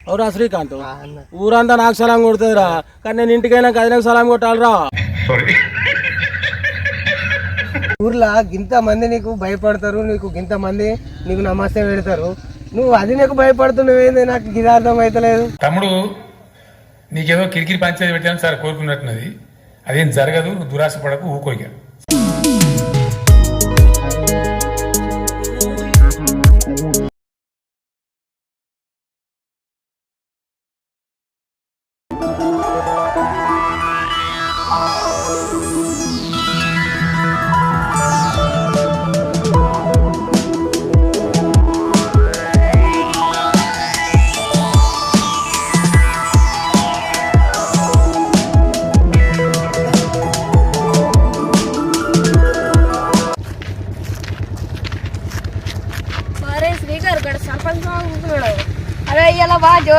అవురా శ్రీకాంత్? ఊరంతా నాకు సలాం కొడుతుందిరా. కానీ నేను ఇంటికైనా కదినకు సలాం కొట్టాలిరా. ఊర్లో గింత మంది నీకు భయపడతారు నీకు గింత మంది నీకు నమస్తే పెడతారు. నువ్వు అది నీకు భయపడుతున్నావేంది నాకు ఇది అర్థం అవుతలేదు తమ్ముడు నీకేదో కిరికిరి పంచాయతీ పెట్టాను సార్ కోరుకున్నట్టున్నది. అదేం జరగదు నువ్వు దురాశ పడకు ఊకోయిగా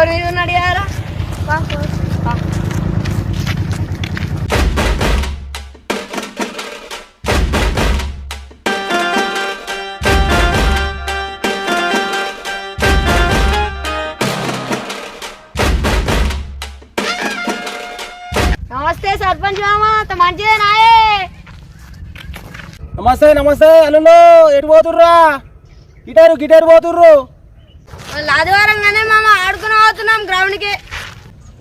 ఇలా మీద ఉన్నాడు కదా నమస్తే సర్పంచ్ మామ అంత మంచిదేనాయే నమస్తే నమస్తే అల్లుళ్ళు ఎటు పోతుర్రా? Guitar guitar పోతుర్రు. ఆదివారంగానే మామ ఆడుకుని పోతున్నాం గ్రౌండ్కి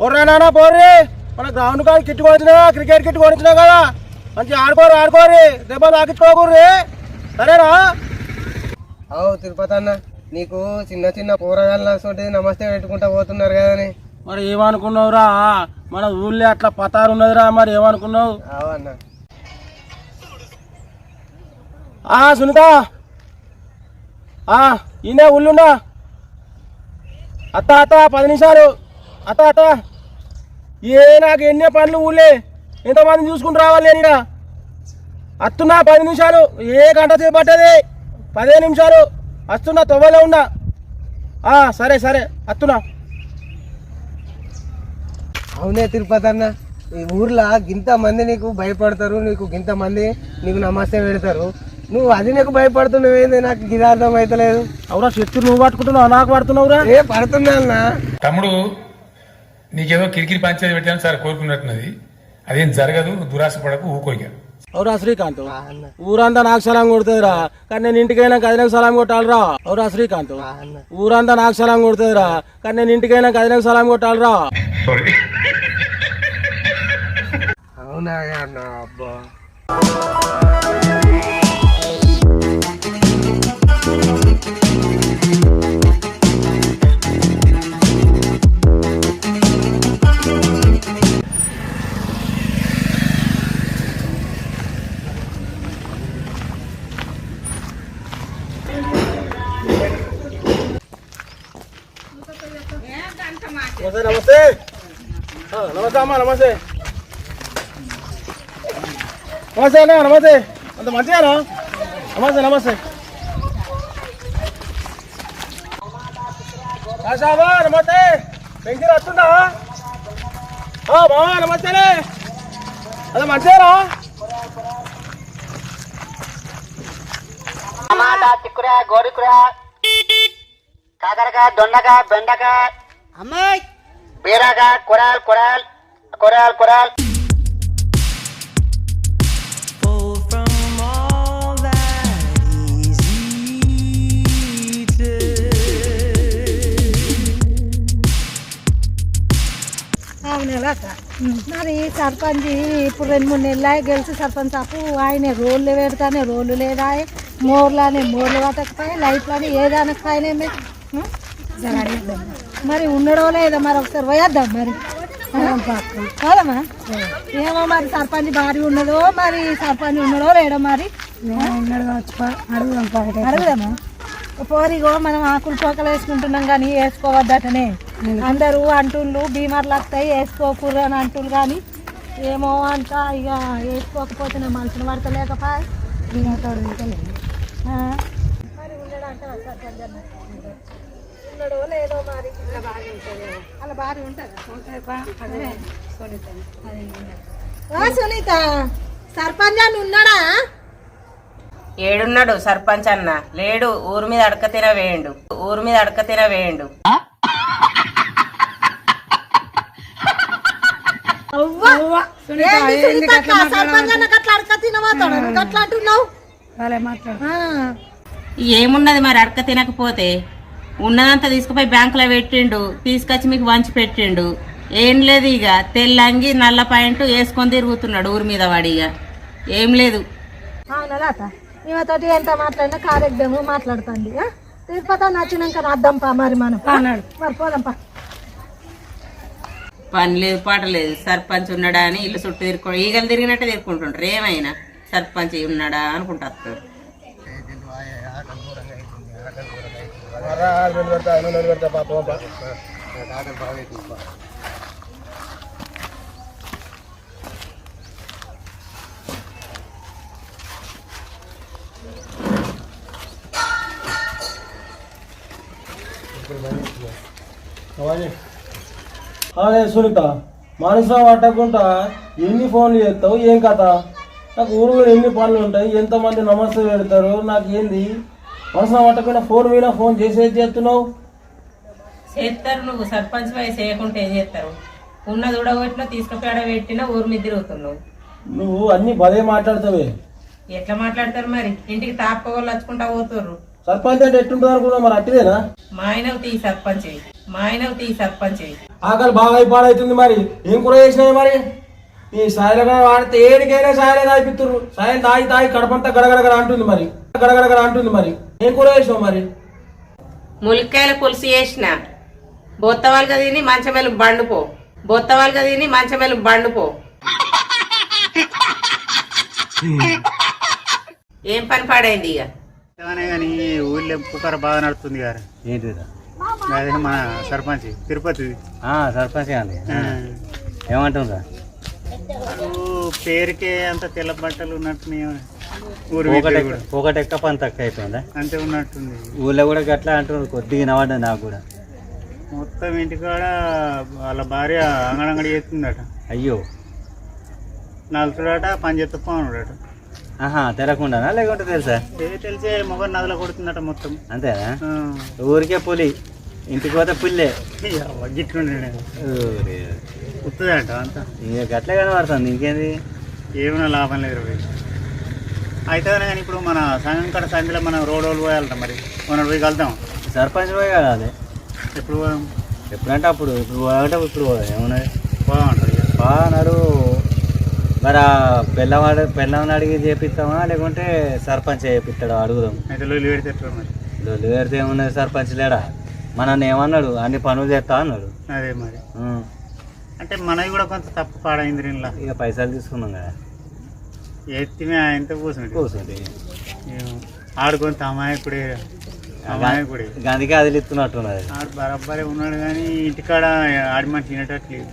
ఓర్రా నాన్న పోర్రి. మన గ్రౌండ్ కాడ కిట్ కొడుతున్నా క్రికెట్ కిట్ కొడుతున్నా కదా. మంచి ఆడుకోరు ఆడుకోరి దెబ్బ తాకించుకోకూర్రి సరేనా? అవు తిరుపతి అన్న నీకు చిన్న చిన్న కూరగాయలు నమస్తే పెట్టుకుంటా పోతున్నారు కదని. మరి ఏమనుకున్నావురా? మన ఊళ్ళో అట్లా పతారు ఉన్నదిరా మరి ఏమనుకున్నావు? అవు అన్న. ఆ సునీత. ఆ ఈయనే ఊళ్ళున్నా అత్త అత్త పది నిమిషాలు. అత్త అత్త. ఏ నాకు ఎన్ని పనులు ఊళ్ళే ఎంతమంది చూసుకుని రావాలి నేను అత్తున్నా పది నిమిషాలు. ఏ గంట సేపు పట్టది? పదే నిమిషాలు. వస్తున్నా తొవ్వలో ఉన్నా. ఆ, సరే సరే. అత్తున్నా. అవునే తిరుపతి అన్న. ఈ ఊర్లో గింత మంది నీకు భయపడతారు నీకు గింత మంది నీకు నమస్తే పెడతారు. నువ్వు అది నీకు భయపడుతున్నావేంది నాకు ఇది అర్థం అవుతలేదు అవురా చెట్టు నువ్వు పట్టుకుంటున్నావు నాకు పడుతున్నావురా. ఏ పడుతున్నా అన్న. తమ్ముడు నీకేదో కిరికిరి పంచాయతీ పెట్టాను సార్ కోరుకున్నట్టున్నది. అదేం జరగదు దురాశ పడకు ఊకోయిగా అవురా శ్రీకాంత్. ఊరంతా నాకు సలాం కొడుతుందిరా. కానీ నేను ఇంటికైనా కదినకు సలాం కొట్టాలిరా. అవురా శ్రీకాంత్. ఊరంతా నాకు సలాం కొడుతుందిరా. కానీ నేను ఇంటికైనా కదినకు సలాం కొట్టాలిరా. అవునా అన్న అబ్బా. నమస్తే అన్న నమస్తే. అంత మంచిగానా నమస్తే నమస్తే. కాసాబా నమస్తే. వెంకట వస్తుందా? ఆ, బావా నమస్తేనే. అదే మంచిగానా టమాటా గోరుకురాయ కాకరకాయ దొండకాయ బెండకాయ. అమ్మాయి. బీరకాయ కూరగాయలు కూరగాయలు కూరగాయలు కూరగాయలు అవునేలా మరి సర్పంచ్ ఇప్పుడు రెండు మూడు నెలలు గెలిచి సర్పంచ్ అప్పు ఆయన రోడ్లు పెడతానే రోడ్లు లేదా మోర్లానే మోర్లు పట్టకపోయి లైట్లని ఏదనకపోయినా మరి ఉండడో లేదో మరి ఒకసారి పోయేద్దాం మరి. కాదమ్మా ఏమో మరి సర్పంచ్ భారీ ఉన్నదో మరి సర్పంచ్ ఉన్నడో లేడో మరి. అడుగుదామా? పోరిగో మనం ఆకులు పోకలు వేసుకుంటున్నాం కానీ వేసుకోవద్దటనే. అందరూ అంటుళ్ళు బీమార్లు వస్తాయి వేసుకోకూడదు అని అంటుళ్ళు కానీ ఏమో అంట ఇక వేసుకోకపోతే నా మనసును పడతలేకపోయి ఆ? మరి ఉండడంటే సర్పంచ్ అన్న. ఉన్నాడో లేదో మరి. అలా బాగా ఉంటుంది. సునీత సర్పంచ్ అని ఉన్నాడా? ఏడున్నాడు సర్పంచ్ అన్న. లేడు ఊరు మీద అడక తినవేయండు ఊరు మీద అడక తినవేయండు ఏమున్నది మరి అడక తినకపోతే? ఉన్నదంతా తీసుకుపోయి బ్యాంకులో పెట్టిండు తీసుకొచ్చి మీకు వంచి పెట్టిండు. ఏం లేదు ఇక. తెల్లంగి నల్ల పాయింట్ వేసుకొని తిరుగుతున్నాడు ఊరి మీద వాడిగా ఏం లేదు. అవునా లాత మేమతోటి ఎంత మాట్లాడినా కార్యక్రమం మాట్లాడుతుంది? తిరుపతి నచ్చినాక అద్దాంపా మరి మనం. మరి పోదాంపా పని లేదు పాట లేదు. సర్పంచ్ ఉన్నాడా అని ఇల్లు చుట్టూ తిరుగు ఈగలు తిరిగినట్టే తిరుక్కుంటుంటారు ఏమైనా? సర్పంచ్ ఉన్నాడా అనుకుంటారు. అదే సునీత మనసు పట్టకుండా ఎన్ని ఫోన్లు చేస్తావు? ఏం కథ? నాకు ఊరు ఎన్ని పనులు ఉంటాయి? ఎంతమంది నమస్తే పెడతారు? నాకు ఏంది? మనసు పట్టకుండా ఫోన్ మీద ఫోన్ చేసేది చేస్తున్నావు? చేస్తారు నువ్వు. సర్పంచ్ వయసు చేయకుంటే ఏం చేస్తారు? ఉన్నది ఉడగొట్టినా తీసుకుపోయాడ పెట్టినా ఊరి మీద తిరుగుతున్నావు నువ్వు అన్ని బదే మాట్లాడతావే. ఎట్లా మాట్లాడతారు మరి? ఇంటికి తాపకోళ్ళు వచ్చుకుంటా పోతుర్రు. సర్పంచ్ అంటే ఎట్టుంటుంది అనుకున్నావు మరి అట్టిదేనా? మా ఆయనవు తీ సర్పంచ్. మా సర్పంచ్ ఆకలి బాగా అయిపాడవుతుంది మరి. ఏం కూర చేసినాయి మరి? ఈ సాయలుగా వాడితే ఏడికైనా సాయలే తాగిపిత్తురు సాయం తాగి తాగి కడపంతా గడగడగడ అంటుంది మరి. గడగడగడ అంటుంది మరి. ఏం కూర చేసినావు మరి? ములికాయల పులుసు చేసిన. బొత్తవాలుగా తిని మంచమేలు బండుపో. బొత్తవాలుగా తిని మంచమేలు బండుపో. ఏం పని పాడైంది ఇక? కానీ ఊళ్ళో పుకార బాగా నడుస్తుంది గారు. ఏంటిదా? అదే మన సర్పంచ్. తిరుపతి. సర్పంచ్ అండి ఏమంటుందా పేరుకే అంత తెల్ల బట్టలు ఉన్నట్టున్నాయి ఊరు ఒకటి ఎక్క పని తక్కువ అయిపోయిందా అంతే ఉన్నట్టుంది. ఊళ్ళో కూడా గట్లా అంటున్నారు కొద్దిగా నవ్వడం నాకు కూడా. మొత్తం ఇంటికాడ వాళ్ళ భార్య అంగడంగడి చేస్తుందట. అయ్యో. నలుతుడట పని చేస్తే పోనుడట. ఆహా తెలకుండానా లేకుంటే తెలుసా? తెలిసే మొగరు నదిలో కొడుతుందట మొత్తం. అంతేనా. ఊరికే పులి. ఇంటికి పోతే పుల్లే. గిట్లుండే అంతా. ఇక గట్లే కనబడుతుంది ఇంకేంది? ఏమైనా లాభం లేదు అయితే కానీ ఇప్పుడు మన సంఘం కాడ సంధిలో మనం రోడ్ వాళ్ళు పోయాలట మరి. మనం పోయి కలుద్దాం. సర్పంచ్ పోయి కదా ఎప్పుడు పోదాం? ఎప్పుడంటే అప్పుడు ఇప్పుడు పోయాలంటే ఇప్పుడు పోదాం ఏమున్నది? పోదామంటారు ఇక. బాగున్నారు మరి ఆ పిల్లవాడు పిల్లవాడిని అడిగి చేపిస్తామా? లేకుంటే సర్పంచ్ చేపిస్తాడా? అడుగుదాం. అయితే లొల్లి పెడితే మరి? లొల్లి పెడితే ఏమున్నది? సర్పంచ్ లేడా? మనల్ని ఏమన్నాడు అన్ని పనులు చేస్తా అన్నాడు. అదే మరి. అంటే మనది కూడా కొంత తప్పు పాడైంది దీనిలో ఇక పైసలు తీసుకున్నాం కదా. ఎత్తిమే ఆయనతో కూర్చుంటే కూర్చుంటే ఆడుకొని అమాయకుడే అమాయకుడే అందుకే అది ఇస్తున్నట్టున్నది ఆడు బరబ్బరే ఉన్నాడు కానీ ఇంటికాడ ఆడి మనిషి వినేటట్లేదు.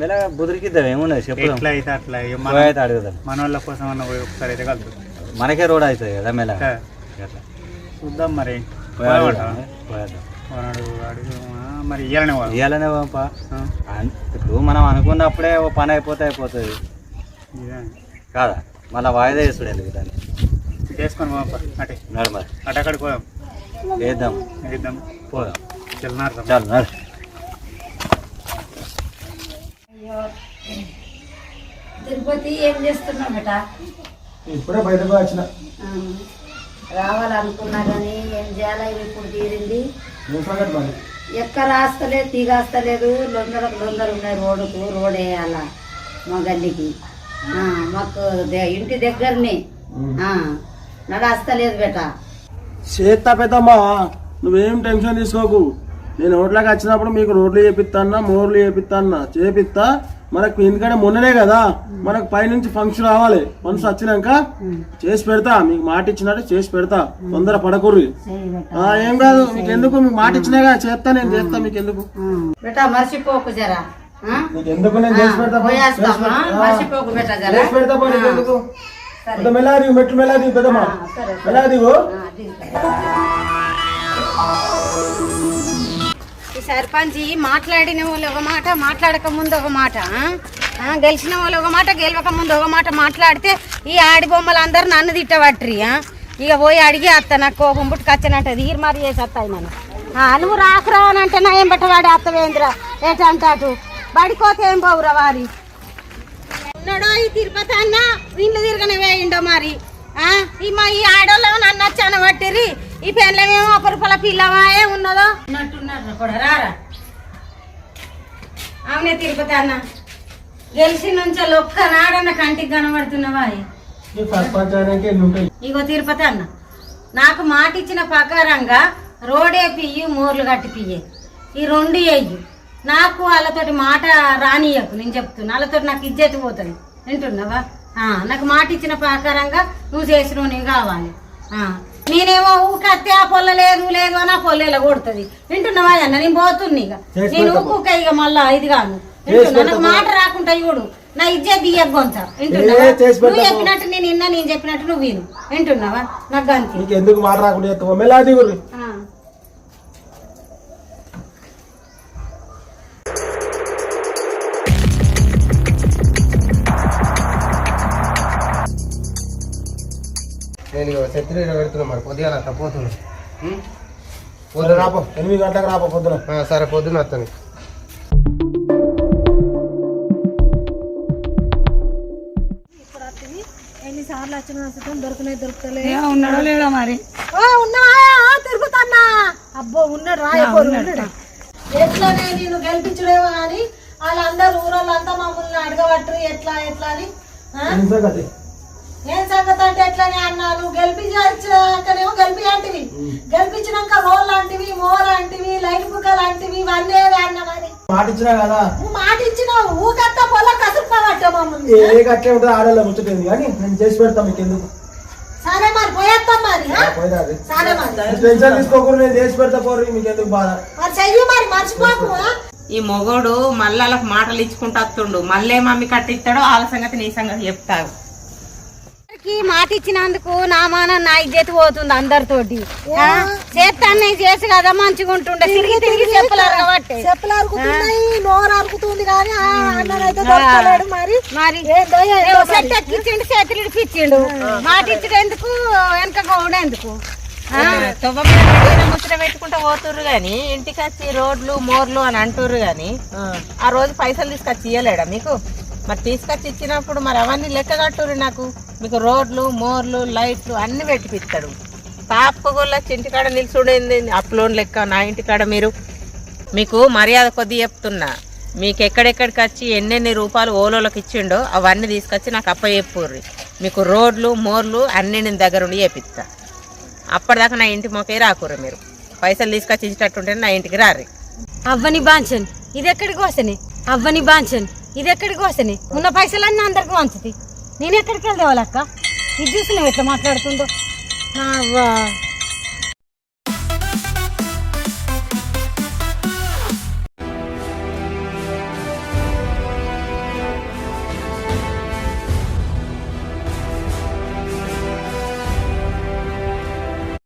మెల్లగా బుదిరికిద్దాం ఏమున్నది చెప్పుదాం ఎట్లా అయితే అట్లా ఇక మన పోయి అయితే అడుగుదాం మన వాళ్ళ కోసం అన్న పోయి ఒకసారి అయితే కలుద్దాం. మనకే రోడ్ అవుతుంది కదా. అట్లా. చూద్దాం మరి. పోయి అడుగుదాం, మరి పంప ఇప్పుడు మనం అనుకున్నప్పుడే ఓ పని అయిపోతే అయిపోతుంది. ఇదే. కాదా? మళ్ళీ వాయిదా చేసుడు ఎందుకు దాన్ని? చేసుకొని పోపా అటే. నడు మరి. అటక్కడికి పోదాం. వేద్దాం. వేద్దాం. పోదాం. చెల్లినారు చాలు నడు. తిరుపతి ఏం చేస్తున్నావు బేట? ఇప్పుడే బయటకు వచ్చిన. రావాలనుకున్నా కానీ ఏం చేయాలి? ఇప్పుడు తీరింది. ఎక్క రాస్తలేదు తీగాస్తలేదు లొందరకు లొందరు ఉన్నాయి రోడ్డుకు రోడ్ వేయాల మా గల్లీకి. మాకు ఇంటి దగ్గరనే. నడాస్తలేదు బేట. చేత్తా పెద్దమ్మా నువ్వేం టెన్షన్ తీసుకోకు. నేను రోడ్లకు వచ్చినప్పుడు మీకు రోడ్లు చేపిస్తాన్నా మోర్లు చేపిస్తాన్నా చేపిస్తా మనకు ఎందుకంటే మొన్ననే కదా మనకు పైనుంచి ఫంక్షన్ రావాలి. ఫంక్షన్ వచ్చినాక చేసి పెడతా మీకు మాట ఇచ్చినట్టు చేసి పెడతా. తొందర పడకూర్రి. ఆ, ఏం కాదు మీకు ఎందుకు? మీకు మాట ఇచ్చినాగా చేస్తా నేను చేస్తా మీకు ఎందుకు? బేట మర్చిపోకు జరా. ఎందుకు నేను చేసి పెడతా? పో. చేసి పోయేస్తామా పెడతా. ఆ, మర్చిపోకు బేట జరా. చేసి పెడతా పో, నీకు ఎందుకు? పెద్ద మెల్లాది మెట్లు మెల్లాది పెద్దమ్మా. సర్పంచ్ మాట్లాడిన వాళ్ళు ఒక మాట మాట్లాడక ముందు ఒక మాట గెలిచిన వాళ్ళు ఒక మాట గెలవక ముందు ఒక మాట మాట్లాడితే ఈ ఆడి బొమ్మలు అందరు నన్ను తిట్టబట్రి ఇక పోయి అడిగి అత్త నాకు కోపం పుట్టుకు తీరు మరి చేసి వస్తాయి నన్ను నువ్వు రాకురా అని అంటే నా ఏం బట్టవాడి అత్తవేంద్ర ఏటంటే అటు బడికోతే ఏం పోవురా వారి? ఉన్నాడో ఈ తిరుపతి అన్న? వీళ్ళు తిరగనే వేయండో మరి ఈ మా ఈ ఆడోళ్ళు నన్ను వచ్చాను పట్టిరి ఈ పెళ్ళమేమో ఒక రూపాయల పిల్లమాయే ఉన్నదో? ఉన్నట్టున్నారు కూడా రారా. అవునే తిరుపతి అన్న. గెలిచి నుంచి ఒక్కనాడన్న కంటికి కనబడుతున్నావా ఇగో తిరుపతి అన్న. నాకు మాట ఇచ్చిన ప్రకారంగా రోడే పియ్యి మూర్లు కట్టి పియ్యి. ఈ రెండు వేయు నాకు వాళ్ళతోటి మాట రానియకు నేను చెప్తున్నా. వాళ్ళతోటి నాకు ఇజ్జత్ పోతుంది. వింటున్నావా? ఆ, నాకు మాట ఇచ్చిన ప్రకారంగా నువ్వు చేసిన నీవు కావాలి. ఆ, నేనేమో ఊకత్తే ఆ పొల్ల లేదు లేదు అని ఆ పొల్లెలా కొడుతుంది. వింటున్నావా అన్న నేను పోతుంది ఇక. నేను. ఊకుక ఇక మళ్ళా ఇది వింటున్నా నాకు మాట రాకుండా చూడు నా ఇజ్జత్ దియ్యగొంత వింటున్నావా? నువ్వు. చెప్పినట్టు నేను విన్నా నేను చెప్పినట్టు నువ్వు విను. వింటున్నావా? నాకు అంతే. ఎందుకు మాట రాకుండా మరి పొద్దుగా అత్త పోతున్నా. ఉం? పొద్దున రాపో. ఎనిమిది గంటలకు రాపో పొద్దున. ఆ, సరే పొద్దున వస్తాను. ఎన్నిసార్లు వచ్చిన వస్తాం దొరకనే దొరుకుతలే. ఉన్నాడో లేడో మరి? ఓ ఉన్నావా? తిరుగుతాన్నా. అబ్బో ఉన్నాడు రాయపోరు ఉన్నాడు. ఎట్లానే నేను గెలిపించడేమో కానీ వాళ్ళందరూ ఊరోళ్ళంతా మమ్మల్ని అడగబట్టరు ఎట్లా ఎట్లా అని? ఏం సంగతి అంటే ఎట్లనే అన్నా నువ్వు గెలిపించాకనేమో గెలిపిలాంటివి గెలిపించినాక రోల్ లాంటివి మో లాంటివి లైట్ బుక్క లాంటివి ఇవన్నీ అన్న మరి. మాట ఇచ్చినా కదా? నువ్వు మాట ఇచ్చినావు ఊకంతా పొల కసురుకోవట్టే మమ్మల్ని ఏ కట్టే ఉంటుంది ఆడలో ముచ్చటేది. కానీ నేను చేసి పెడతాను మీకు ఎందుకు సరే మరి పోయేస్తాం మరి. సరే మరి. టెన్షన్ తీసుకోకుండా నేను చేసి పెడతా పోరు మీకు ఎందుకు బాధ? మరి చెయ్యి మరి మర్చిపోకు ఆ? ఈ మొగోడు మళ్ళీ వాళ్ళకి మాటలు ఇచ్చుకుంటూ వస్తుండు. మళ్ళీ మమ్మీ కట్టిస్తాడో వాళ్ళ సంగతి నీ సంగతి చెప్తావు అందరికి మాట ఇచ్చినందుకు నా మానం నా ఇజ్జత్ పోతుంది అందరితోటి. ఆ? చేస్తాను చేసి కదా మంచిగా ఉంటుండే తిరిగి తిరిగి చెప్పలేరు కాబట్టి. చెప్పులు అరుకుతున్నాయి నోరు అరుకుతుంది కానీ ఆ అన్ననైతే దొరకలేడు మరి. మరి. సెట్ ఎక్కించిండు చేతులు ఇడిపించిండు మాట ఇచ్చుడు ఎందుకు వెనక పెట్టిన ముచ్చట పెట్టుకుంటూ పోతుర్రు గాని ఇంటికి వచ్చి రోడ్లు మోర్లు అని అంటుర్రు గాని ఆ రోజు పైసలు తీసుకొచ్చి ఇయ్యలేడా మీకు? మరి తీసుకొచ్చి ఇచ్చినప్పుడు మరి అవన్నీ లెక్క కట్టుర్రు నాకు. మీకు రోడ్లు మోర్లు లైట్లు అన్ని పెట్టిపిస్తాడు తాపకొల్ల ఇంటికాడ నిల్చుండేది అప్లోన్ లెక్క నా ఇంటికాడ మీరు? మీకు మర్యాద కొద్ది చెప్తున్నా. మీకు ఎక్కడెక్కడికి వచ్చి ఎన్నెన్ని రూపాయలు ఓలోలకు ఇచ్చిండో అవన్నీ తీసుకొచ్చి నాకు అప్ప చెప్పుర్రి మీకు రోడ్లు మోర్లు అన్ని నేను దగ్గర ఉండి చేపిస్తా అప్పటిదాకా నా ఇంటి మొకే రాకూరు మీరు. పైసలు తీసుకొచ్చి ఇచ్చేటట్టుంటే నా ఇంటికి రారు అవ్వని బాంచన్. ఇది ఎక్కడికి వస్తని? అవ్వని బాంచన్. ఇది ఎక్కడికి వస్తని? ఉన్న పైసలన్నీ అందరికి వంచుతి నేను ఎక్కడికి వెళ్తే ఇది చూసి నువ్వు ఎట్లా మాట్లాడుతుందో? నా